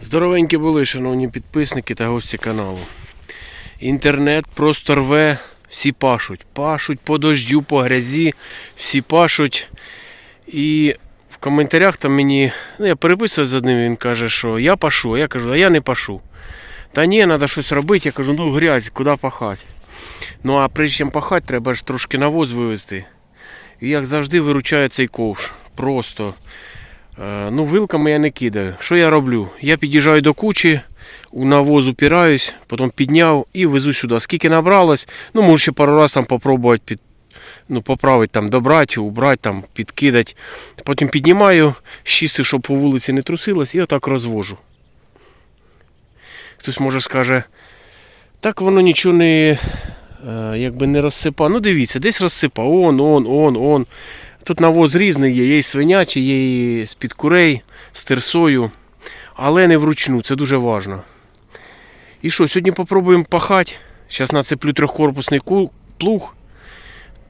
Здоровенькі були, шановні підписники та гості каналу. Інтернет просто рве, всі пашуть. Пашуть по дождю, по грязі, всі пашуть. І в коментарях там мені, ну я переписував з одним, він каже, що я пашу, я кажу, а я не пашу. Та ні, треба щось робити. Я кажу, ну грязь, куди пахати. Ну а прежде чим пахати, треба ж трошки навоз вивезти. І як завжди виручає цей ковш. Просто. Е, Ну, вилками я не кидаю. Що я роблю? Я під'їжджаю до кучі, у навоз упираюсь, потім підняв і везу сюди. Скільки набралось, ну можу ще пару разів там попробувати під, ну, поправити, там, добрати, убрати, там, підкидати. Потім піднімаю, щистив, щоб по вулиці не трусилось, і отак розвожу. Хтось може скаже, так воно нічого не, е, якби не розсипа. Ну дивіться, десь розсипа. Он, он, он, он. Тут навоз різний є, є і свинячий, є і з-під курей, з терсою, але не вручну, це дуже важливо. І що, сьогодні попробуємо пахати. Зараз нацеплю трьохкорпусний плуг,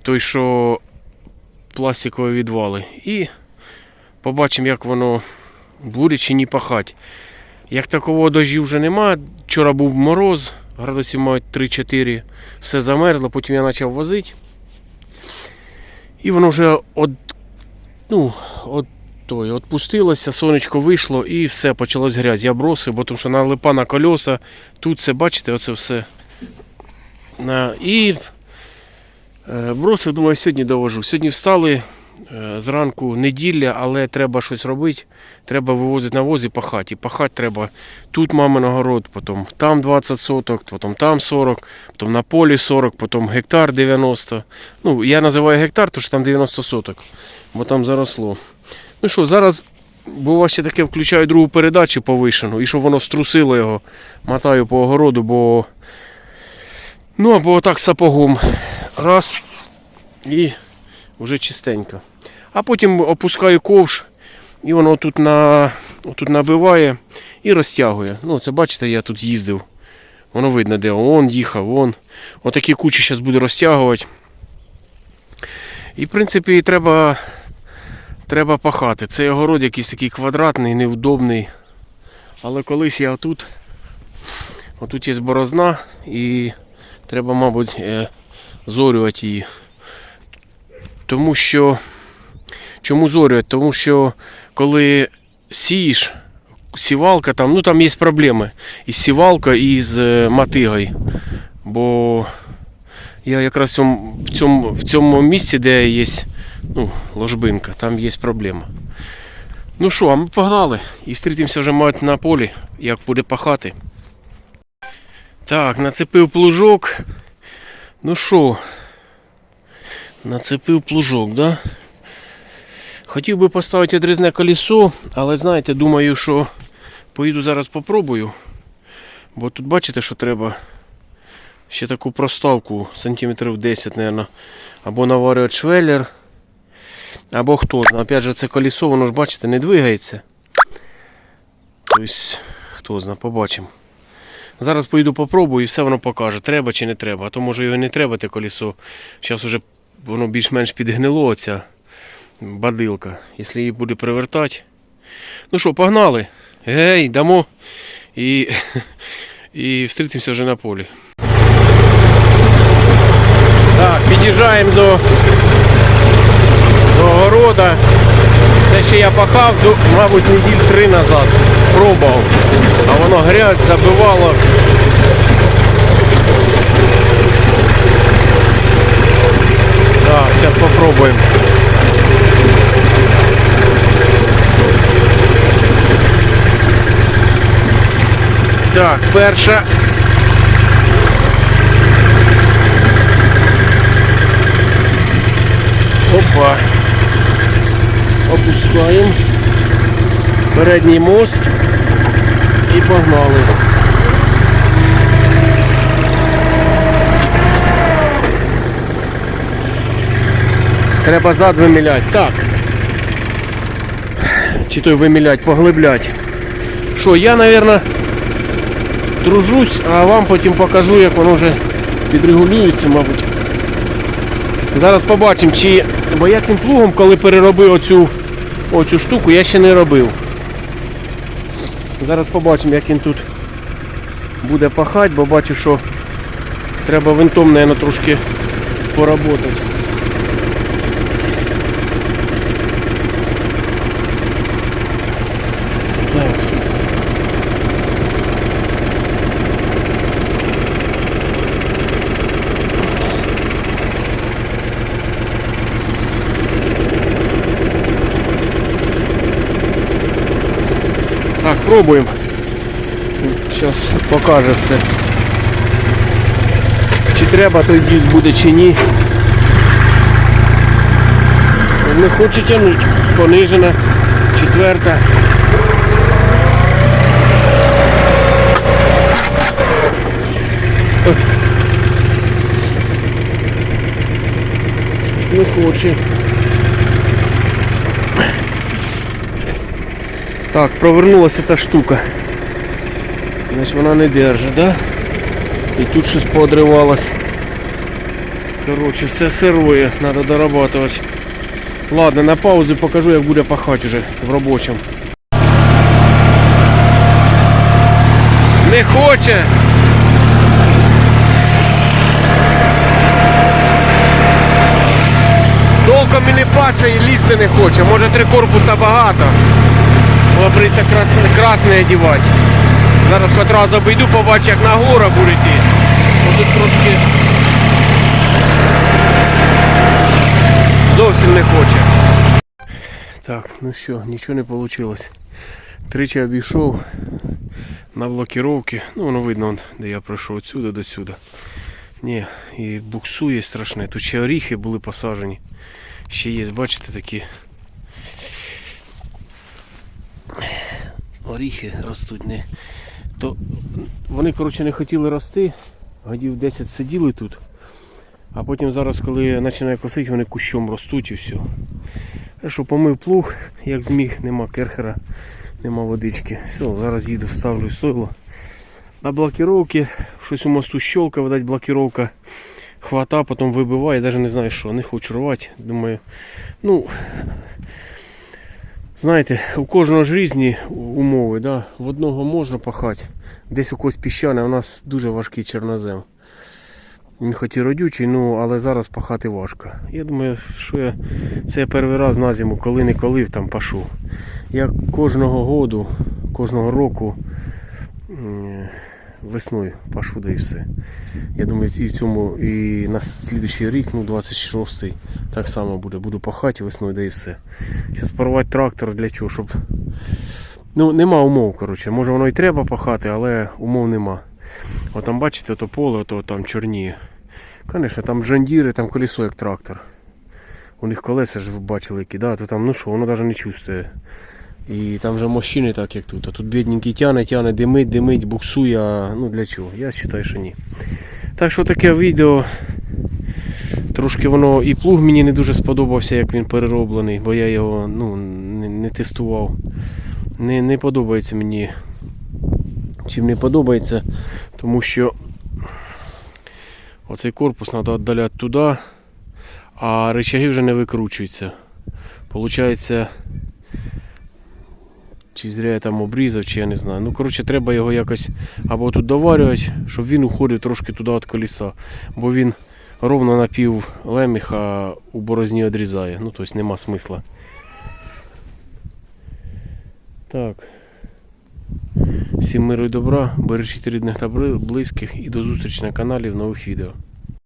той, що пластикові відвали. І побачимо, як воно буде чи ні пахати. Як такого дождю вже нема, вчора був мороз, градусів мають 3-4, все замерзло, потім я почав возити. І воно вже от, ну, от той, отпустилося, сонечко вийшло і все, почалась грязь. Я бросив, бо тому що налипа на кольоса, Тут це, бачите, оце все. І е, бросив, думаю, сьогодні довожу. Сьогодні встали зранку неділя, але треба щось робити. Треба вивозити на возі пахати. І пахати треба тут мамин огород, потім там 20 соток, потім там 40, потім на полі 40, потім гектар 90. Ну, я називаю гектар, тому що там 90 соток, бо там заросло. Ну що, зараз бува ще таке включаю другу передачу повишену, і щоб воно струсило його, мотаю по огороду, бо. Ну, або отак сапогом. Раз. І вже чистенько. А потім опускаю ковш, і воно тут, на, тут набиває і розтягує. Ну, це бачите, я тут їздив. Воно видно, де он їхав, вон. Отакі кучі зараз буду розтягувати. І, в принципі, треба, треба пахати. Цей огород якийсь такий квадратний, невдобний. Але колись я отут, отут є борозна і треба, мабуть, е, зорювати її. Тому що. Чому зорювати? Тому що коли сієш, сівалка там, ну там є проблеми. І сівалка, і з е, мотигою. Бо я якраз в цьому, в цьому, в цьому місці, де є ну, ложбинка, там є проблема. Ну що, а ми погнали і зустрітимося вже мабуть, на полі, як буде пахати. Так, нацепив плужок. Ну що, нацепив плужок, да? Хотів би поставити одрізне колесо, але знаєте, думаю, що поїду зараз попробую. Бо тут бачите, що треба ще таку проставку сантиметрів 10, мабуть. Або наварювати швеллер, або хто знає. Опять же, це колесо, воно ж бачите, не двигається. Тобто, хто знає, побачимо. Зараз поїду попробую і все воно покаже, треба чи не треба. А то може його не треба, те колесо. Зараз вже воно більш-менш підгнило оця бадилка, якщо її буде привертати. Ну що, погнали. Гей, дамо і, і зустрітимося вже на полі. Так, під'їжджаємо до, до города. Це ще я пахав, мабуть, неділь три назад. Пробував. А воно грязь забивало. Так, зараз попробуємо. Так, перша. Опа. Опускаємо. Передній мост. І погнали. Треба зад виміляти. Так. Чи той вимілять, поглиблять. Що, я, мабуть, тружусь, а вам потім покажу, як воно вже підрегулюється, мабуть. Зараз побачимо, чи. Бо я цим плугом, коли переробив оцю, оцю штуку, я ще не робив. Зараз побачимо, як він тут буде пахати, бо бачу, що треба винтом, мабуть, трошки поработати. Так, пробуємо. Зараз покаже все. Чи треба той диск буде, чи ні. Не хоче тягнути. Понижена. Четверта. Не хоче. Так, провернулася ця штука. Значить вона не держить, да? І тут щось поодривалось. Коротше, все сирує, треба дорабатувати. Ладно, на паузу покажу, як буде пахати вже в робочому. Не хоче. Толком і не паше і лізти не хоче. Може три корпуса багато. Було прийдеться красне, красне одягати. Зараз хоч раз обійду, побачу, як на гору буде йти. Тут трошки зовсім не хоче. Так, ну що, нічого не вийшло. Тричі обійшов на блокіровки. Ну воно видно, де я пройшов отсюди до сюди. Ні, і буксує страшне. Тут ще оріхи були посаджені. Ще є, бачите, такі оріхи ростуть. Не... То вони, коротше, не хотіли рости. Годів 10 сиділи тут. А потім зараз, коли починає косити, вони кущом ростуть і все. Що помив плуг, як зміг, нема керхера, нема водички. Все, зараз їду, вставлю стойло. На блокировки, щось у мосту щелка, видать, блокировка. Хвата, потім вибиває, навіть не знаю що, не хочу рвати. Думаю, ну, знаєте, у кожного ж різні умови. Да? В одного можна пахати, десь у когось піщане, у нас дуже важкий чорнозем. Він хоч і родючий, ну, але зараз пахати важко. Я думаю, що я це я перший раз на зиму, коли не коли там пашу. Я кожного году, кожного року весною пашу да і все. Я думаю, і в цьому, і на слідуючий рік, ну 26-й, так само буде. Буду пахати весною, да і все. Зараз порвати трактор для чого, щоб. Ну, нема умов, коротше. Може воно і треба пахати, але умов нема. От там бачите, то поле, то там чорніє. Звісно, там джандіри, там колесо як трактор. У них колеса ж ви бачили які, да, то там, ну що, воно навіть не чувствує. І там же мощини так як тут. А тут бідненький тяне, тяне, димить, димить, буксує, ну для чого? Я вважаю, що ні. Так що таке відео. Трошки воно і плуг мені не дуже сподобався, як він перероблений, бо я його ну, не, не тестував. Не, не подобається мені. Чим не подобається, тому що оцей корпус треба віддаляти туди, а рычаги вже не викручуються. Получається, чи зря я там обрізав, чи я не знаю. Ну, коротше, треба його якось або тут доварювати, щоб він уходив трошки туди від колеса. Бо він ровно на пів леміх, а у борозні відрізає. Ну, тобто нема смисла. Так. Всім миру і добра, бережіть рідних та близьких і до зустрічі на каналі в нових відео.